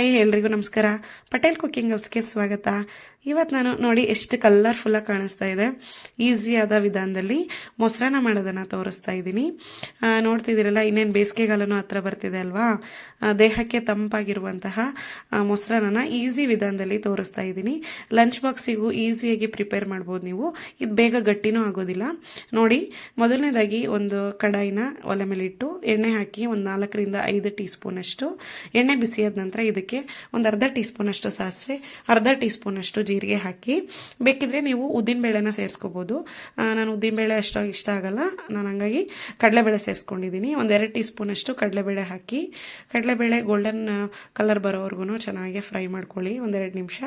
Hi ಎಲ್ರಿಗೂ ನಮಸ್ಕಾರ. Patel cooking ಹೌಸ್ಗೆ ಸ್ವಾಗತ. ಇವತ್ತು ನಾನು ನೋಡಿ ಎಷ್ಟು ಕಲರ್ಫುಲ್ಲಾಗಿ ಕಾಣಿಸ್ತಾ ಇದೆ. ಈಸಿಯಾದ ವಿಧಾನದಲ್ಲಿ ಮೊಸರನ್ನ ಮಾಡೋದನ್ನು ತೋರಿಸ್ತಾ ಇದ್ದೀನಿ. ನೋಡ್ತಿದ್ದೀರಲ್ಲ, ಇನ್ನೇನು ಬೇಸಿಗೆಗಾಲನೂ ಹತ್ರ ಬರ್ತಿದೆ ಅಲ್ವಾ? ದೇಹಕ್ಕೆ ತಂಪಾಗಿರುವಂತಹ ಮೊಸರನ್ನ ಈಸಿ ವಿಧಾನದಲ್ಲಿ ತೋರಿಸ್ತಾ ಇದ್ದೀನಿ. ಲಂಚ್ ಬಾಕ್ಸಿಗೂ ಈಸಿಯಾಗಿ ಪ್ರಿಪೇರ್ ಮಾಡ್ಬೋದು ನೀವು. ಇದು ಬೇಗ ಗಟ್ಟಿನೂ ಆಗೋದಿಲ್ಲ. ನೋಡಿ, ಮೊದಲನೇದಾಗಿ ಒಂದು ಕಡಾಯಿನ ಒಲೆ ಮೇಲೆ ಇಟ್ಟು ಎಣ್ಣೆ ಹಾಕಿ ಒಂದು ನಾಲ್ಕರಿಂದ ಐದು ಟೀ ಸ್ಪೂನಷ್ಟು ಎಣ್ಣೆ ಬಿಸಿಯಾದ ನಂತರ ಇದಕ್ಕೆ ಒಂದು ಅರ್ಧ ಟೀ ಸ್ಪೂನಷ್ಟು ಸಾಸಿವೆ, ಅರ್ಧ ಟೀ ಸ್ಪೂನಷ್ಟು ಜೀರಿಗೆ ಹಾಕಿ. ಬೇಕಿದ್ರೆ ನೀವು ಉದ್ದಿನಬೇಳೆನ ಸೇರಿಸ್ಕೋಬೋದು. ನಾನು ಉದ್ದಿನಬೇಳೆ ಅಷ್ಟು ಇಷ್ಟ ಆಗಲ್ಲ. ನಾನು ಹಂಗಾಗಿ ಕಡಲೆಬೇಳೆ ಸೇರಿಸ್ಕೊಂಡಿದ್ದೀನಿ ಒಂದೆರಡು ಟೀ ಸ್ಪೂನಷ್ಟು ಕಡಲೆಬೇಳೆ ಹಾಕಿ. ಕಡಲೆಬೇಳೆ ಗೋಲ್ಡನ್ ಕಲರ್ ಬರೋವರೆಗೂ ಚೆನ್ನಾಗಿ ಫ್ರೈ ಮಾಡ್ಕೊಳ್ಳಿ ಒಂದೆರಡು ನಿಮಿಷ.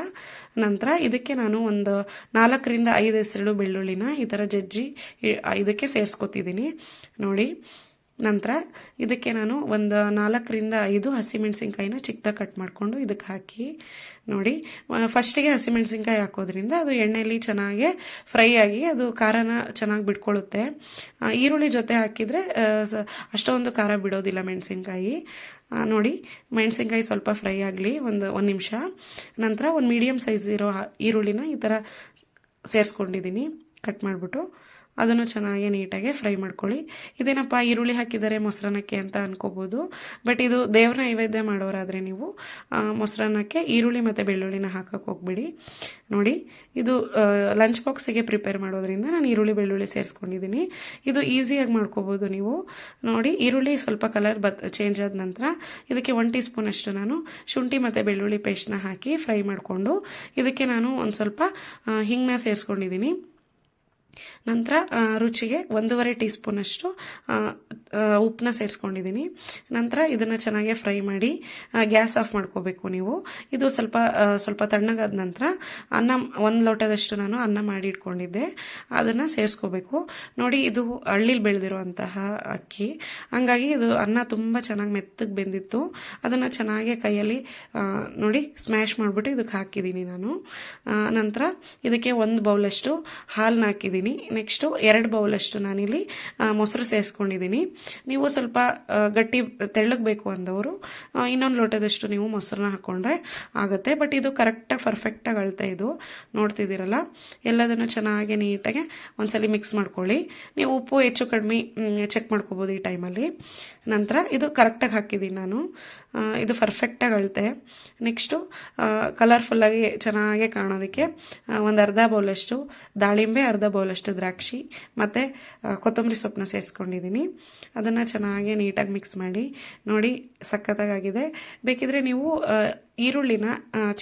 ನಂತರ ಇದಕ್ಕೆ ನಾನು ಒಂದು ನಾಲ್ಕರಿಂದ ಐದು ಹೆಸರು ಬೆಳ್ಳುಳ್ಳಿನ ಈ ಥರ ಜಜ್ಜಿ, ಇದಕ್ಕೆ ಸೇರಿಸ್ಕೊತಿದ್ದೀನಿ ನೋಡಿ ನಂತರ ಇದಕ್ಕೆ ನಾನು ಒಂದು ನಾಲ್ಕರಿಂದ ಐದು ಹಸಿಮೆಣಸಿನ್ಕಾಯಿನ ಚಿಕ್ಕದಾಗಿ ಕಟ್ ಮಾಡಿಕೊಂಡು ಇದಕ್ಕೆ ಹಾಕಿ ನೋಡಿ. ಫಸ್ಟಿಗೆ ಹಸಿಮೆಣಸಿನ್ಕಾಯಿ ಹಾಕೋದ್ರಿಂದ ಅದು ಎಣ್ಣೆಯಲ್ಲಿ ಚೆನ್ನಾಗಿ ಫ್ರೈ ಆಗಿ ಅದು ಖಾರನ ಚೆನ್ನಾಗಿ ಬಿಟ್ಕೊಳ್ಳುತ್ತೆ ಈರುಳ್ಳಿ ಜೊತೆ ಹಾಕಿದರೆ ಅಷ್ಟೊಂದು ಖಾರ ಬಿಡೋದಿಲ್ಲ ಮೆಣಸಿನ್ಕಾಯಿ. ನೋಡಿ, ಮೆಣಸಿನ್ಕಾಯಿ ಸ್ವಲ್ಪ ಫ್ರೈ ಆಗಲಿ ಒಂದು ಒಂದು ನಿಮಿಷ. ನಂತರ ಒಂದು ಮೀಡಿಯಮ್ ಸೈಜ್ ಇರೋ ಈರುಳ್ಳಿನ ಈ ಥರ ಸೇರಿಸ್ಕೊಂಡಿದ್ದೀನಿ ಕಟ್ ಮಾಡಿಬಿಟ್ಟು ಅದನ್ನು ಚೆನ್ನಾಗಿ ನೀಟಾಗಿ ಫ್ರೈ ಮಾಡ್ಕೊಳ್ಳಿ. ಇದೇನಪ್ಪ, ಈರುಳ್ಳಿ ಹಾಕಿದ್ದಾರೆ ಮೊಸರನ್ನಕ್ಕೆ ಅಂತ ಅನ್ಕೋಬೋದು. ಬಟ್ ಇದು ದೇವ್ರ ನೈವೇದ್ಯ ಮಾಡೋರಾದರೆ ನೀವು ಮೊಸರನ್ನಕ್ಕೆ ಈರುಳ್ಳಿ ಮತ್ತು ಬೆಳ್ಳುಳ್ಳಿನ ಹಾಕಕ್ಕೆ ಹೋಗ್ಬಿಡಿ. ನೋಡಿ, ಇದು ಲಂಚ್ ಬಾಕ್ಸಿಗೆ ಪ್ರಿಪೇರ್ ಮಾಡೋದ್ರಿಂದ ನಾನು ಈರುಳ್ಳಿ, ಬೆಳ್ಳುಳ್ಳಿ ಸೇರಿಸ್ಕೊಂಡಿದ್ದೀನಿ. ಇದು ಈಸಿಯಾಗಿ ಮಾಡ್ಕೋಬೋದು ನೀವು. ನೋಡಿ, ಈರುಳ್ಳಿ ಸ್ವಲ್ಪ ಕಲರ್ ಬತ್ ಚೇಂಜ್ ಆದ ನಂತರ ಇದಕ್ಕೆ ಒನ್ ಟೀ ಸ್ಪೂನಷ್ಟು ನಾನು ಶುಂಠಿ ಮತ್ತು ಬೆಳ್ಳುಳ್ಳಿ ಪೇಸ್ಟ್ನ ಹಾಕಿ ಫ್ರೈ ಮಾಡಿಕೊಂಡು ಇದಕ್ಕೆ ನಾನು ಒಂದು ಸ್ವಲ್ಪ ಹಿಂಗನ್ನ ಸೇರಿಸ್ಕೊಂಡಿದ್ದೀನಿ. ನಂತರ ರುಚಿಗೆ ಒಂದೂವರೆ ಟೀ ಸ್ಪೂನಷ್ಟು ಉಪ್ಪನ್ನ ಸೇರಿಸ್ಕೊಂಡಿದ್ದೀನಿ ನಂತರ ಇದನ್ನು ಚೆನ್ನಾಗಿ ಫ್ರೈ ಮಾಡಿ ಗ್ಯಾಸ್ ಆಫ್ ಮಾಡ್ಕೋಬೇಕು ನೀವು. ಇದು ಸ್ವಲ್ಪ ಸ್ವಲ್ಪ ತಣ್ಣಗಾದ ನಂತರ ಅನ್ನ, ಒಂದು ಲೋಟದಷ್ಟು ನಾನು ಅನ್ನ ಮಾಡಿ ಇಟ್ಕೊಂಡಿದ್ದೆ. ಅದನ್ನು ಸೇರಿಸ್ಕೋಬೇಕು. ನೋಡಿ, ಇದು ಹಳ್ಳಿಲಿ ಬೆಳೆದಿರುವಂತಹ ಅಕ್ಕಿ. ಹಂಗಾಗಿ ಇದು ಅನ್ನ ತುಂಬ ಚೆನ್ನಾಗಿ ಮೆತ್ತಗೆ ಬೆಂದಿತ್ತು. ಅದನ್ನು ಚೆನ್ನಾಗಿ ಕೈಯಲ್ಲಿ ನೋಡಿ, ಸ್ಮ್ಯಾಶ್ ಮಾಡಿಬಿಟ್ಟು ಇದಕ್ಕೆ ಹಾಕಿದ್ದೀನಿ ನಾನು. ನಂತರ ಇದಕ್ಕೆ ಒಂದು ಬೌಲಷ್ಟು ಹಾಲನ್ನ ಹಾಕಿದ್ದೀನಿ ನೆಕ್ಸ್ಟು ಎರಡು ಬೌಲಷ್ಟು ನಾನಿಲ್ಲಿ ಮೊಸರು ಸೇರಿಸ್ಕೊಂಡಿದ್ದೀನಿ ನೀವು ಸ್ವಲ್ಪ ಗಟ್ಟಿ ತೆಳ್ಳಗೆ ಬೇಕು ಅಂದವರು ಇನ್ನೊಂದು ಲೋಟದಷ್ಟು ನೀವು ಮೊಸರನ್ನ ಹಾಕ್ಕೊಂಡ್ರೆ ಆಗುತ್ತೆ. ಬಟ್ ಇದು ಕರೆಕ್ಟಾಗಿ ಪರ್ಫೆಕ್ಟಾಗಿ ಅಳತೆ ಇದು. ನೋಡ್ತಿದ್ದೀರಲ್ಲ? ಎಲ್ಲದನ್ನು ಚೆನ್ನಾಗಿ ನೀಟಾಗಿ ಒಂದ್ಸಲಿ ಮಿಕ್ಸ್ ಮಾಡ್ಕೊಳ್ಳಿ. ನೀವು ಉಪ್ಪು ಹೆಚ್ಚು ಕಡಿಮೆ ಚೆಕ್ ಮಾಡ್ಕೋಬೋದು ಈ ಟೈಮಲ್ಲಿ ನಂತರ ಇದು ಕರೆಕ್ಟಾಗಿ ಹಾಕಿದ್ದೀನಿ ನಾನು. ಇದು ಪರ್ಫೆಕ್ಟಾಗಿ ಅಳತೆ. ನೆಕ್ಸ್ಟು ಕಲರ್ಫುಲ್ಲಾಗಿ ಚೆನ್ನಾಗೆ ಕಾಣೋದಕ್ಕೆ ಒಂದು ಅರ್ಧ ಬೌಲಷ್ಟು ದಾಳಿಂಬೆ, ಅರ್ಧ ಬೌಲಷ್ಟು ದ್ರಾಕ್ಷಿ ಮತ್ತು ಕೊತ್ತಂಬರಿ ಸೊಪ್ಪನ್ನ ಸೇರಿಸ್ಕೊಂಡಿದ್ದೀನಿ ಅದನ್ನು ಚೆನ್ನಾಗಿ ನೀಟಾಗಿ ಮಿಕ್ಸ್ ಮಾಡಿ, ನೋಡಿ ಸಖತ್ತಾಗಿದೆ ಬೇಕಿದ್ರೆ ನೀವು ಈರುಳ್ಳಿನ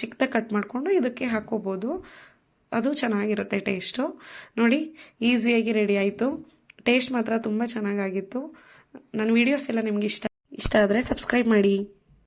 ಚಿಕ್ಕದಾಗಿ ಕಟ್ ಮಾಡಿಕೊಂಡು ಇದಕ್ಕೆ ಹಾಕೋಬೋದು. ಅದು ಚೆನ್ನಾಗಿರುತ್ತೆ ಟೇಸ್ಟು ನೋಡಿ, ಈಸಿಯಾಗಿ ರೆಡಿ ಆಯಿತು. ಟೇಸ್ಟ್ ಮಾತ್ರ ತುಂಬ ಚೆನ್ನಾಗಾಗಿತ್ತು. ನನ್ನ ವೀಡಿಯೋಸ್ ಎಲ್ಲ ನಿಮ್ಗೆ ಇಷ್ಟ ಇಷ್ಟ ಆದರೆ ಸಬ್ಸ್ಕ್ರೈಬ್ ಮಾಡಿ.